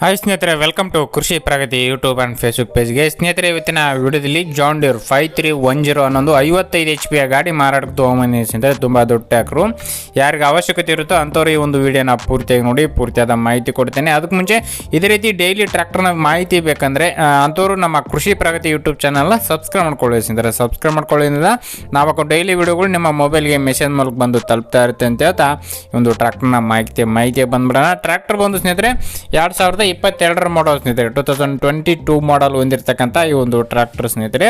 Hi ಸ್ನೇಹಿತರೆ welcome to Krishi Pragati YouTube and Facebook ಪೇಜ್ಗೆ ಸ್ನೇಹಿತರೆ, ಇವತ್ತಿನ ವಿಡಿಯೋದಲ್ಲಿ John Deere five three one zero ಅನ್ನೋದು ಐವತ್ತೈದು ಎಚ್ ಪಿಯ ಗಾಡಿ ಮಾರಾಟಕ್ಕೆ ತೊಗೊಂಬಂದಿ ಸ್ನೇಹಿತರೆ ತುಂಬ ದೊಡ್ಡ ಟ್ಯಾಕ್ರು. ಯಾರಿಗೆ ಅವಶ್ಯಕತೆ ಇರುತ್ತೋ ಅಂಥವ್ರು ಈ ಒಂದು ವಿಡಿಯೋನ ಪೂರ್ತಿಯಾಗಿ ನೋಡಿ, ಪೂರ್ತಿಯಾದ ಮಾಹಿತಿ ಕೊಡ್ತೇನೆ. ಅದಕ್ಕೆ ಮುಂಚೆ ಇದೇ ರೀತಿ ಡೈಲಿ ಟ್ರ್ಯಾಕ್ಟರ್ನ ಮಾಹಿತಿ ಬೇಕಂದರೆ ಅಂಥವ್ರು ನಮ್ಮ ಕೃಷಿ ಪ್ರಗತಿ ಯೂಟ್ಯೂಬ್ ಚಾನಲ್ನ ಸಬ್ಸ್ಕ್ರೈಬ್ ಮಾಡ್ಕೊಳ್ಳಿ ಸ್ನೇಹಿತರೆ. ಸಬ್ಸ್ಕ್ರೈಬ್ ಮಾಡ್ಕೊಳ್ಳೋದ್ರಿಂದ ನಾವು ಡೈಲಿ ವಿಡಿಯೋಗಳು ನಿಮ್ಮ ಮೊಬೈಲ್ಗೆ ಮೆಸೇಜ್ ಮೂಲಕ ಬಂದು ತಲುಪ್ತಾ ಇರುತ್ತೆ ಅಂತ ಹೇಳ್ತಾ ಒಂದು ಟ್ರ್ಯಾಕ್ಟರ್ನ ಮಾಹಿತಿ ಮಾಹಿತಿ ಬಂದ್ಬಿಡೋಣ. ಟ್ರ್ಯಾಕ್ಟರ್ ಬಂದು ಸ್ನೇಹಿತರೆ, ಎರಡು ಸಾವಿರದ ಇಪ್ಪತ್ತೆರಡರ ಮಾಡಲ್ ಸ್ನೇಹಿತರೆ two thousand twenty two model ಹೊಂದಿರತಕ್ಕಂಥ ಈ ಒಂದು ಟ್ರ್ಯಾಕ್ಟರ್ ಸ್ನೇಹಿತರೆ.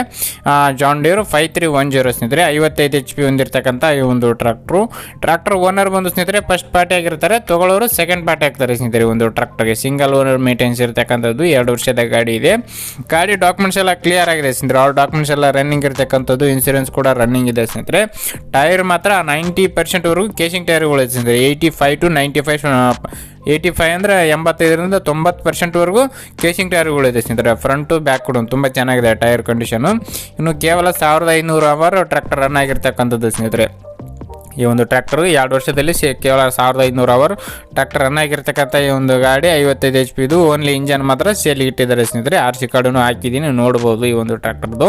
John Deere five three one zero ಸ್ನೇಹಿತರೆ, ಐವತ್ತೈದು ಎಚ್ ಪಿ ಹೊಂದಿರತಕ್ಕಂಥ ಈ ಒಂದು ಟ್ರ್ಯಾಕ್ಟ್ರು ಟ್ರ್ಯಾಕ್ಟರ್ ಓನರ್ ಬಂದು ಸ್ನೇಹಿತರೆ ಫಸ್ಟ್ ಪಾರ್ಟಿ ಆಗಿರ್ತಾರೆ ತಗೊಳ್ಳೋರು ಸೆಕೆಂಡ್ ಪಾರ್ಟಿ ಆಗ್ತಾರೆ ಸ್ನೇಹಿತರೆ ಒಂದು ಟ್ರ್ಯಾಕ್ಟರ್ಗೆ ಸಿಂಗಲ್ ಓನರ್ ಮೇಂಟೆನ್ಸ್ ಇರತಕ್ಕಂಥದ್ದು ಎರಡು ವರ್ಷದ ಗಾಡಿ ಇದೆ. ಗಾಡಿ ಡಾಕ್ಯುಮೆಂಟ್ಸ್ ಎಲ್ಲ ಕ್ಲಿಯರ್ ಆಗಿದೆ ಸ್ನೇಹಿತರೆ. ಅವ್ರ ಡಾಕ್ಯುಮೆಂಟ್ಸ್ ಎಲ್ಲ ರನ್ನಿಂಗ್ ಇರತಕ್ಕಂಥದ್ದು ಇನ್ಸೂರೆನ್ಸ್ ಕೂಡ ರನ್ನಿಂಗ್ ಇದೆ ಸ್ನೇಹಿತರೆ. ಟೈರ್ ಮಾತ್ರ ನೈಂಟಿ ಪರ್ಸೆಂಟ್ವರೆಗೂ ಕೇಸಿಂಗ್ ಟೈರ್ಗಳು ಸ್ನೇಹಿತರೆ eighty five to ninety five eighty five ಅಂದರೆ ಎಂಬತ್ತೈದರಿಂದ ತೊಂಬತ್ತು ಪರ್ಸೆಂಟ್ವರೆಗೂ ಕೇಸಿಂಗ್ ಟೈರ್ಗಳಿದೆ ಸ್ನೇಹಿತರೆ. ಫ್ರಂಟು ಬ್ಯಾಕ್ ಕೂಡ ತುಂಬ ಚೆನ್ನಾಗಿದೆ ಟೈರ್ ಕಂಡೀಷನು ಇನ್ನು ಕೇವಲ ಸಾವಿರದ ಐನೂರು ಅವರ್ ಟ್ರ್ಯಾಕ್ಟರ್ ರನ್ ಆಗಿರ್ತಕ್ಕಂಥದ್ದು ಸ್ನೇಹಿತರೆ. ಈ ಒಂದು ಟ್ರ್ಯಾಕ್ಟರ್ ಎರಡು ವರ್ಷದಲ್ಲಿ ಕೇವಲ ಸಾವಿರದ ಐನೂರು ಅವರ್ ಟ್ರ್ಯಾಕ್ಟರ್ ರನ್ ಆಗಿರ್ತಕ್ಕಂಥ ಈ ಒಂದು ಗಾಡಿ ಐವತ್ತೈದು ಎಚ್ ಪಿದು ಓನ್ಲಿ ಇಂಜನ್ ಮಾತ್ರ ಸೇಲಿಗೆ ಇಟ್ಟಿದ್ದಾರೆ ಸ್ನೇಹಿತರೆ. ಆರ್ ಸಿ ಕಾರ್ಡನ್ನು ಹಾಕಿದ್ದೀನಿ, ನೋಡ್ಬೋದು ಈ ಒಂದು ಟ್ರ್ಯಾಕ್ಟರ್ದು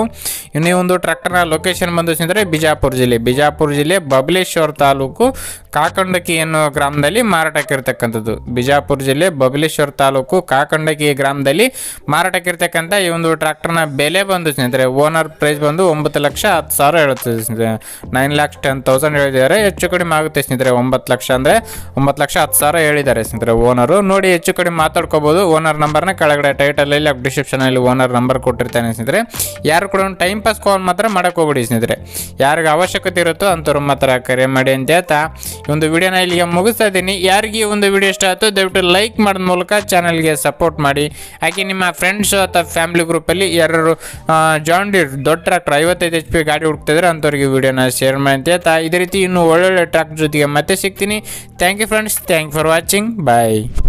ಇನ್ನು ಈ ಒಂದು ಟ್ರ್ಯಾಕ್ಟರ್ನ ಲೊಕೇಶನ್ ಬಂದು ಸ್ನೇಹಿತರೆ, ಬಿಜಾಪುರ ಜಿಲ್ಲೆ. ಬಿಜಾಪುರ ಜಿಲ್ಲೆ ಬಬಲೇಶ್ವರ ತಾಲೂಕು ಕಾಕಂಡಕಿ ಅನ್ನೋ ಗ್ರಾಮದಲ್ಲಿ ಮಾರಾಟಕ್ಕಿರ್ತಕ್ಕಂಥದ್ದು ಬಿಜಾಪುರ ಜಿಲ್ಲೆ ಬಬಲೇಶ್ವರ ತಾಲೂಕು ಕಾಕಂಡಕಿ ಗ್ರಾಮದಲ್ಲಿ ಮಾರಾಟಕ್ಕಿರ್ತಕ್ಕಂಥ ಈ ಒಂದು ಟ್ರ್ಯಾಕ್ಟರ್ನ ಬೆಲೆ ಬಂದು ಸ್ನೇಹಿತರೆ ಓನರ್ ಪ್ರೈಸ್ ಬಂದು ಒಂಬತ್ತು ಲಕ್ಷ ಹತ್ತು ಸಾವಿರ ಹೇಳುತ್ತದೆ ಸ್ನೇಹಿತರೆ. ನೈನ್ ಲ್ಯಾಕ್ಸ್ ಟೆನ್ ತೌಸಂಡ್ ಹೇಳಿದ್ದಾರೆ. ಹೆಚ್ಚು ಕಡಿಮೆ ಆಗುತ್ತೆ ಸ್ನೇಹಿತರೆ. ಒಂಬತ್ತು ಲಕ್ಷ ಅಂದರೆ ಒಂಬತ್ತು ಲಕ್ಷ ಹತ್ತು ಸಾವಿರ ಹೇಳಿದ್ದಾರೆ ಸ್ನೇಹಿತರೆ ಓನರು. ನೋಡಿ ಹೆಚ್ಚು ಕಡಿಮೆ ಮಾತಾಡ್ಕೋಬೋದು. ಓನರ್ ನಂಬರ್ನ ಕೆಳಗಡೆ ಟೈಟಲಲ್ಲಿ ಡಿಸ್ಕ್ರಿಪ್ಷನಲ್ಲಿ ಓನರ್ ನಂಬರ್ ಕೊಟ್ಟಿರ್ತಾನೆ ಸ್ನೇಹಿತರೆ. ಯಾರು ಕೂಡ ಒಂದು ಟೈಮ್ ಪಾಸ್ ಕಾಲ್ ಮಾತ್ರ ಮಾಡೋಕ್ಕೆ ಹೋಗ್ಬಿಡಿ ಸ್ನೇಹಿತರೆ. ಯಾರಿಗೆ ಅವಶ್ಯಕತೆ ಇರುತ್ತೋ ಅಂಥವ್ರು ಮಾತ್ರ ಕರೆ ಮಾಡಿ ಅಂತ ಹೇಳ್ತಾ ಒಂದು ವಿಡಿಯೋನ ಇಲ್ಲಿಗೆ ಮುಗಿಸ್ತಾ ಇದ್ದೀನಿ. ಯಾರಿಗೆ ಒಂದು ವಿಡಿಯೋ ಇಷ್ಟ ಆಯಿತು ದಯವಿಟ್ಟು ಲೈಕ್ ಮಾಡಿದ ಮೂಲಕ ಚಾನಲ್ಗೆ ಸಪೋರ್ಟ್ ಮಾಡಿ. ಹಾಗೆ ನಿಮ್ಮ ಫ್ರೆಂಡ್ಸ್ ಅಥವಾ ಫ್ಯಾಮಿಲಿ ಗ್ರೂಪಲ್ಲಿ ಯಾರು ಜಾಂಡೀರ್ ಡೀರ್ ದೊಡ್ಡ ಟ್ರ್ಯಾಕ್ಟರ್ ಐವತ್ತೈದು ಎಚ್ ಪಿ ಗಾಡಿ ಹುಡುಕ್ತಿದ್ರೆ ಅಂಥವ್ರಿಗೆ ವಿಡಿಯೋನ ಶೇರ್ ಮಾಡಿ ಅಂತ ಹೇಳ್ತಾ ಇದೇ ರೀತಿ ಇನ್ನೂ ಒಳ್ಳೊಳ್ಳೆ ಟ್ರ್ಯಾಕ್ ಜೊತೆಗೆ ಮತ್ತೆ ಸಿಗ್ತೀನಿ thank you friends thank for watching bye